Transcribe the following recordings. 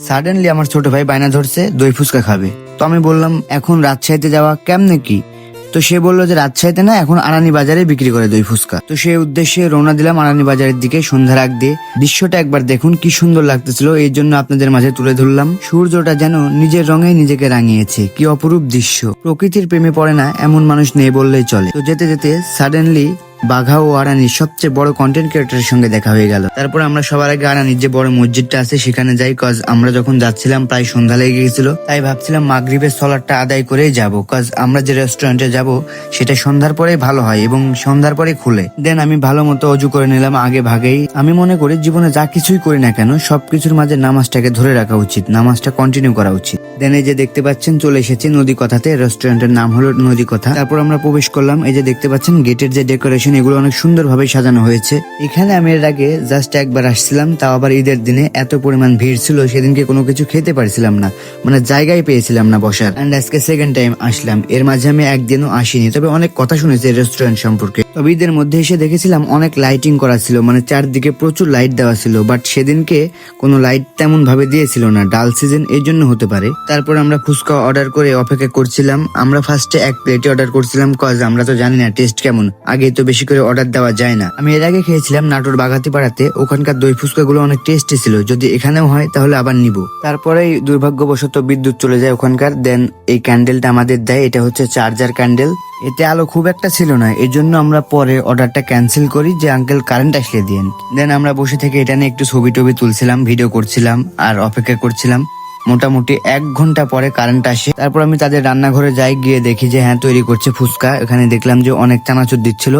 Suddenly আমার ছোট ভাই বায়না ধরছে, দই ফুচকা খাবে। তো আমি বললাম, এখন রাজশাহীতে যাওয়া কেমনে কি? তো সে বলল যে, রাজশাহীতে না, এখন আনানি বাজারে বিক্রি করে দই ফুচকা। তো সেই উদ্দেশ্যে রওনা দিলাম আনানি বাজারের দিকে সন্ধ্যার আগ দিয়ে। দৃশ্যটা একবার দেখুন, কি সুন্দর লাগতেছিল। এই জন্য আপনাদের মাঝে তুলে ধরলাম। সূর্যটা যেন নিজের রঙে নিজেকে রাঙিয়েছে। কি অপরূপ দৃশ্য। প্রকৃতির প্রেমে পড়ে না, এমন মানুষ নেই বললেই চলে। তো যেতে যেতে সাডেনলি বাঘা ও আরানির সবচেয়ে বড় কন্টেন্ট ক্রিয়েটারের সঙ্গে দেখা হয়ে গেল। তারপর আমরা সবার আগে আরানির যে বড় মসজিদটা আছে, সেখানে যাই কজ আমরা যখন যাচ্ছিলাম, প্রায় সন্ধ্যা লেগে গেছিল। তাই ভাবছিলাম মাগরিবের সলারটা আদায় করেই যাব। কজ আমরা যে রেস্টুরেন্টে যাব, সেটা সন্ধ্যার পরেই ভালো হয় এবং সন্ধ্যার পরে খুলে। দেন আমি ভালো মতো অজু করে নিলাম আগে ভাগেই। আমি মনে করি জীবনে যা কিছুই করি না কেন, সবকিছুর মাঝে নামাজটাকে ধরে রাখা উচিত, নামাজটা কন্টিনিউ করা উচিত। দেন এই যে দেখতে পাচ্ছেন, চলে এসেছি নদী কথাতে। রেস্টুরেন্টের নাম হলো নদী কথা। তারপর আমরা প্রবেশ করলাম, এই যে দেখতে পাচ্ছেন, গেটের যে ডেকোরেশন এগুলো অনেক সুন্দরভাবে সাজানো হয়েছে। এখানে আমি এর আগে জাস্ট একবার আসছিলাম, তাও আবার ঈদের দিনে এত পরিমাণ ভিড় ছিল, সেদিনকে কোনো কিছু খেতে পারছিলাম না। মানে জায়গায় পেয়েছিলাম না বসার। অ্যান্ড আজকে সেকেন্ড টাইম আসলাম। এর মাঝে আমি একদিনও আসিনি। তবে অনেক কথা শুনেছি রেস্টুরেন্ট সম্পর্কে। তবে ঈদের মধ্যে এসে দেখেছিলাম, অনেক লাইটিং করা ছিল। মানে চারদিকে প্রচুর লাইট দেওয়া ছিল। বাট সেদিনকে কোনো লাইট তেমন ভাবে দিয়েছিল না। ডাল সিজন এই জন্য হতে পারে। তারপর আমরা ফুচকা অর্ডার করে অপেক্ষা করছিলাম। আমরা ফার্স্টে এক প্লেটে অর্ডার করছিলাম কজ আমরা তো জানি না টেস্ট কেমন। আগে তো বেশি করে অর্ডার দেওয়া যায় না। আমি এর আগে খেয়েছিলাম নাটোর বাগাতি পাড়াতে ওখানকার দই ফুচকা গুলো অনেক টেস্টি ছিল। যদি এখানেও হয়, তাহলে আবার নিব। তারপরেই দুর্ভাগ্যবশত বিদ্যুৎ চলে যায় ওখানকার। দেন এই ক্যান্ডেলটা আমাদের দেয়। এটা হচ্ছে চার্জার ক্যান্ডেল এতে আলো খুব একটা ছিল না। এই জন্য আমরা পরে অর্ডারটা ক্যান্সেল করি যে আঙ্কেল কারেন্ট আসলে দিন দেন আমরা বসে থেকে এটা নিয়ে একটু ছবি টবি তুলছিলাম ভিডিও করছিলাম, আর অপেক্ষা করছিলাম। মোটামুটি এক ঘণ্টা পরে কারেন্ট আসে। তারপর আমি তাদের রান্নাঘরে যাই, গিয়ে দেখি যে হ্যাঁ তৈরি করছে ফুচকা। এখানে দেখলাম যে অনেক চানাচুর দিচ্ছিল।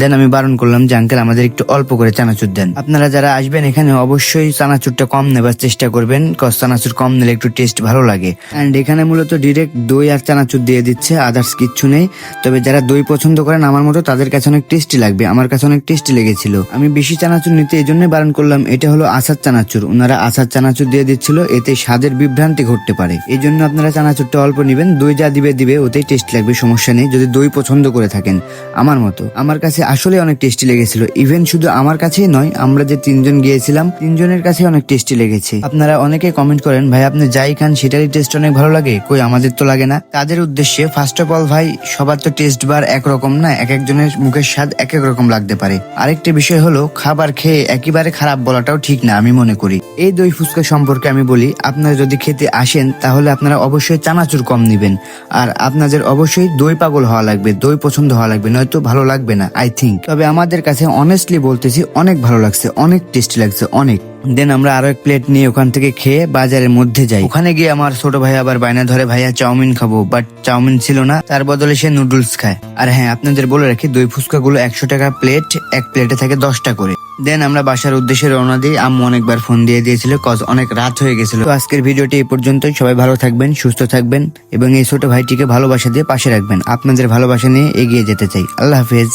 দেন আমি বারণ করলাম যে আঙ্কেল আমাদের একটু অল্প করে চানাচুর দেন। আপনারা যারা আসবেন এখানে, অবশ্যই চানাচুরটা কম নেবার চেষ্টা করবেন কজ চানাচুর কম নিলে একটু টেস্ট ভালো লাগে। অ্যান্ড এখানে মূলত ডিরেক্ট দই আর চানাচুর দিয়ে দিচ্ছে আদার্স কিচ্ছু নেই। তবে যারা দই পছন্দ করেন, আমার মতো তাদের কাছে অনেক টেস্টি লাগবে, আমার কাছে অনেক টেস্টি লেগেছিল। আমি বেশি চানাচুর নিতে এই জন্যই বারণ করলাম, এটা হলো আচার চানাচুর। ওনারা আচার চানাচুর দিয়ে দিচ্ছিল, এতে স্বাদের বিভ্রান্তি ঘটতে পারে। এই জন্য আপনারা চানাচুরটা অল্প নিবেন, দই যা দিবে দিবে, ওতেই টেস্ট লাগবে, সমস্যা নেই। যদি দই পছন্দ করে থাকেন, আমার মতো। আমার কাছে আসলে অনেক টেস্টি লেগেছিল। ইভেন শুধু আমার কাছেই নয়, আমরা যে তিনজন গিয়েছিলাম, তিনজনের কাছে অনেক টেস্টি লেগেছে। আপনারা অনেকে কমেন্ট করেন, ভাই, আপনি যাই খান, সেটারই টেস্ট অনেক ভালো লাগে? কই, আমাদের তো লাগে না। তাদের উদ্দেশ্যে ফার্স্ট অফ অল ভাই, সবার তো টেস্ট বার একরকম না, এক একজনের মুখের স্বাদ এক এক রকম লাগতে পারে। আরেকটি বিষয় হলো, খাবার খেয়ে একেবারে খারাপ বলাটাও ঠিক না, আমি মনে করি। এই দই ফুচকা সম্পর্কে আমি বলি, আপনারা যদি খেতে আসেন, তাহলে আপনারা অবশ্যই চানাচুর কম নেবেন। আর আপনাদের অবশ্যই দই পাগল হওয়া লাগবে, দই পছন্দ হওয়া লাগবে, নয়তো ভালো লাগবে না আই থিঙ্ক তবে আমাদের কাছে অনেস্টলি বলতেছি, অনেক ভালো লাগছে, অনেক টেস্টি লাগছে, অনেক। দেন আমরা আরও এক প্লেট নিয়ে ওখান থেকে খেয়ে বাজারের মধ্যে যাই। ওখানে গিয়ে আমার ছোট ভাই আবার বায়না ধরে, ভাইয়া চাউমিন খাব। বাট চাউমিন ছিল না, তার বদলে সে নুডলস খায়। আর হ্যাঁ আপনাদের বলে রাখি, দই ফুচকা গুলো একশো টাকা প্লেট এক প্লেটে থাকে দশটা করে। দেন আমরা বাসার উদ্দেশ্যে রওনা দিই। আম্মু অনেকবার ফোন দিয়ে দিয়েছিল কজ অনেক রাত হয়ে গেছিল। তো আজকের ভিডিওটি এই পর্যন্তই। সবাই ভালো থাকবেন, সুস্থ থাকবেন, এবং এই ছোট ভাইটিকে ভালোবাসা দিয়ে পাশে রাখবেন। আপনাদের ভালোবাসা নিয়ে এগিয়ে যেতে চাই। আল্লাহ হাফেজ।